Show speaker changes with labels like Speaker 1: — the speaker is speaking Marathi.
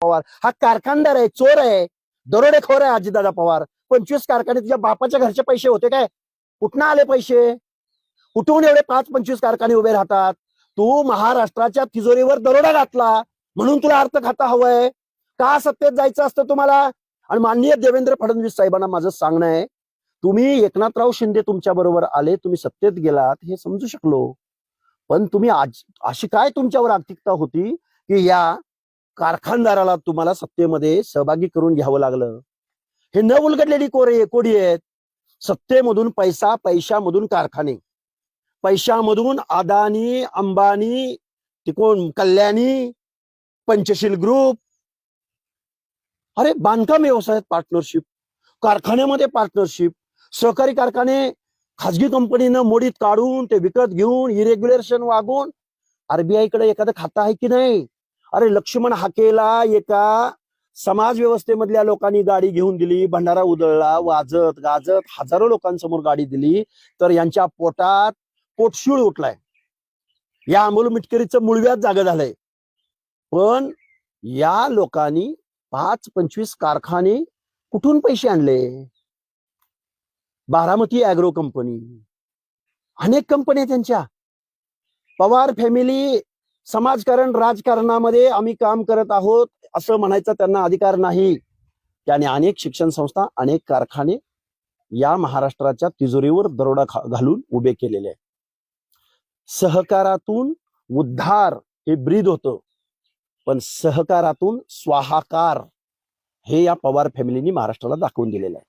Speaker 1: पवार. हा कारखानदार आहे चोर आहे दरोडेखोर आहे अजितदादा पवार. पंचवीस कारखाने तुझ्या बापाच्या घरचे पैसे होते काय? कुठनं आले पैसे? कुठून एवढे पाच पंचवीस कारखाने उभे राहतात? तू महाराष्ट्राच्या तिजोरीवर दरोडा घातला म्हणून तुला अर्थ खाता हवंय. का सत्तेत जायचं असतं तुम्हाला? आणि माननीय देवेंद्र फडणवीस साहेबांना माझं सांगणं आहे तुम्ही एकनाथराव शिंदे तुमच्या बरोबर आले तुम्ही सत्तेत गेलात हे समजू शकलो. पण तुम्ही आज अशी काय तुमच्यावर आर्थिकता होती की या कारखानदाराला तुम्हाला सत्तेमध्ये सहभागी करून घ्यावं लागलं. हे न उलगडलेली कोरे कोडी आहेत. सत्तेमधून पैसा पैशामधून कारखाने. पैशामधून अदानी अंबानी तिकोण कल्याणी पंचशील ग्रुप. अरे बांधकाम व्यवसायात पार्टनरशिप कारखान्यामध्ये पार्टनरशिप सहकारी कारखाने खाजगी कंपनीनं मोडीत काढून ते विकत घेऊन इरेग्युलेशन वागून आरबीआयकडे एखादं खातं आहे की नाही? अरे लक्ष्मण हाकेला एका समाज व्यवस्थेमधल्या लोकांनी गाडी घेऊन दिली भंडारा उधळला वाजत गाजत हजारो लोकांसमोर गाडी दिली तर यांच्या पोटात पोटशिळ उठलाय. या अमोल मिटकरीचं मुळव्यात जागा झालंय. पण या लोकांनी पाच पंचवीस कारखाने कुठून पैसे आणले? Baramati agro company. अनेक कंपन्या आहेत त्यांच्या. पवार फॅमिली समाजकारण राजकारणामध्ये आम्ही काम करत आहोत असं म्हणायचा त्यांना अधिकार नाही. त्याने अनेक शिक्षण संस्था अनेक कारखाने या महाराष्ट्राच्या तिजोरीवर दरोडा घालून उभे केलेले आहे सहकारातून उद्धार हे ब्रीद होतं पण सहकारातून स्वाहाकार हे या पवार फॅमिलीनी महाराष्ट्राला दाखवून दिलेलं आहे.